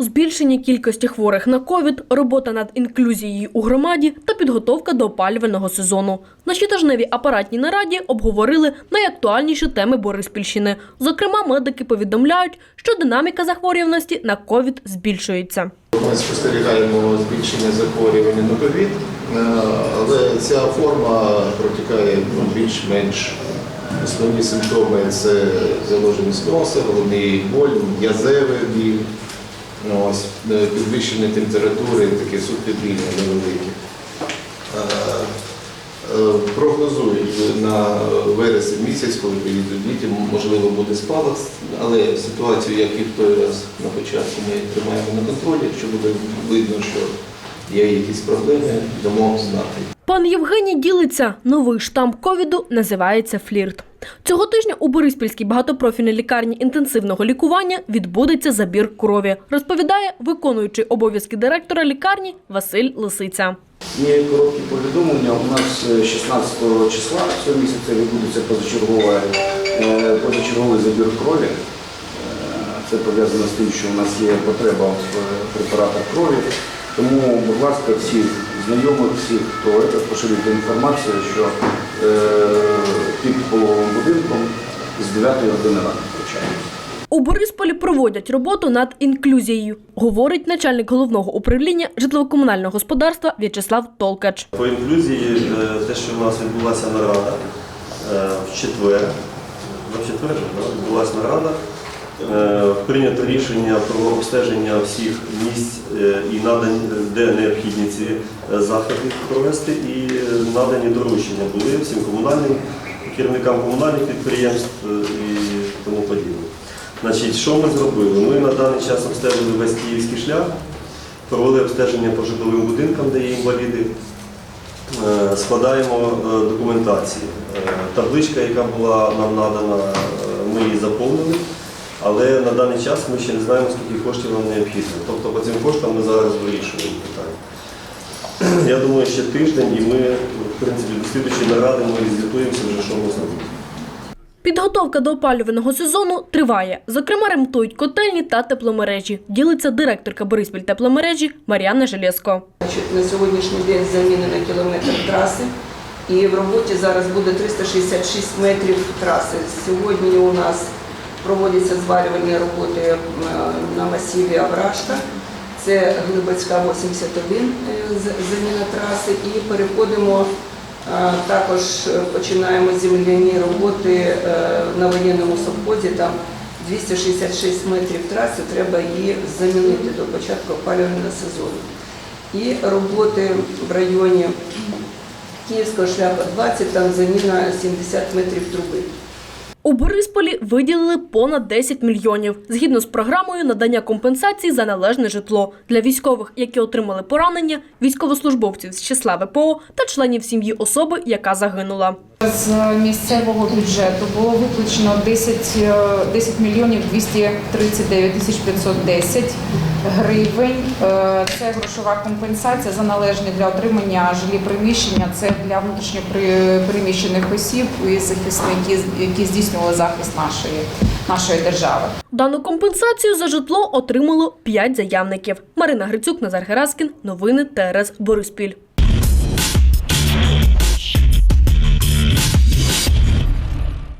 Збільшення кількості хворих на ковід, робота над інклюзією у громаді та підготовка до опалювального сезону. На щотижневій апаратній нараді обговорили найактуальніші теми Бориспільщини. Зокрема, медики повідомляють, що динаміка захворюваності на ковід збільшується. Ми спостерігаємо збільшення захворювання на ковід, е, але ця форма протікає ну, більш-менш. Основні симптоми це заложеність носа, головний боль, м'язевий біль, ну, ось, е, підвищення температури, такі субфібрильні невеликі. Е, Прогнозують на вересень місяць, коли приїдуть діти, можливо, буде спалах, але ситуацію, як і в той раз на початку, ми тримаємо на контролі. Якщо буде видно, що є якісь проблеми, дамо знати. Пан Євгеній ділиться, новий штам ковіду називається флірт. Цього тижня у Бориспільській багатопрофільній лікарні інтенсивного лікування відбудеться забір крові, розповідає виконуючий обов'язки директора лікарні Василь Лисиця. Є короткі повідомлення. У нас е, 16 числа цього місяця відбудеться позачергове, е, позачерговий забір крові. Е, Це пов'язано з тим, що у нас є потреба в е, препаратах крові. Тому, будь ласка, всіх знайомих, всіх, хто це, інформацію, що е, під пологовим будинком з 9 години ранку почаємо. У Борисполі проводять роботу над інклюзією, говорить начальник головного управління житлово-комунального господарства В'ячеслав Толкач. По інклюзії, е, те, що в нас відбулася нарада е, в четвер, в четвер відбулася нарада, е, прийнято рішення про обстеження всіх місць е, і надані, де необхідні ці е, заходи провести, і е, надані доручення були всім комунальним керівникам комунальних підприємств і тому подібне. Значить, що ми зробили? Ми на даний час обстежили весь київський шлях, провели обстеження по житловим будинкам, де є інваліди. Складаємо документацію. Табличка, яка була нам надана, ми її заповнили, але на даний час ми ще не знаємо, скільки коштів нам необхідно. Тобто по цим коштам ми зараз вирішуємо питання. Я думаю, ще тиждень і ми, в принципі, до слідчої наради ми звітуємося вже, що ми зробимо. Підготовка до опалювального сезону триває. Зокрема, ремонтують котельні та тепломережі. Ділиться директорка Бориспіль тепломережі Мар'яна Желєско. На сьогоднішній день замінено кілометр траси, і в роботі зараз буде 366 метрів траси. Сьогодні у нас проводяться зварювальні роботи е, на масиві Аврашка. Це Глибацька 81 е, заміна траси. І переходимо е, також починаємо земляні роботи на воєнному совхозі. Там 266 метрів траси, треба її замінити до початку опалювального сезону і роботи в районі Київського шляху 20, там заміна 70 метрів труби. У Борисполі виділили понад 10 мільйонів. Згідно з програмою надання компенсацій за належне житло. Для військових, які отримали поранення, військовослужбовців з числа ВПО та членів сім'ї особи, яка загинула. З місцевого бюджету було виплачено 10, е, 10 мільйонів 239 тисяч 510 гривень. Е, Це грошова компенсація за належні для отримання жилі приміщення. Це для внутрішньо при- осіб і захисників, які здійснювали захист нашої, нашої держави. Дану компенсацію за житло отримало 5 заявників. Марина Грицюк, Назар Гераскін. Новини ТРС Бориспіль.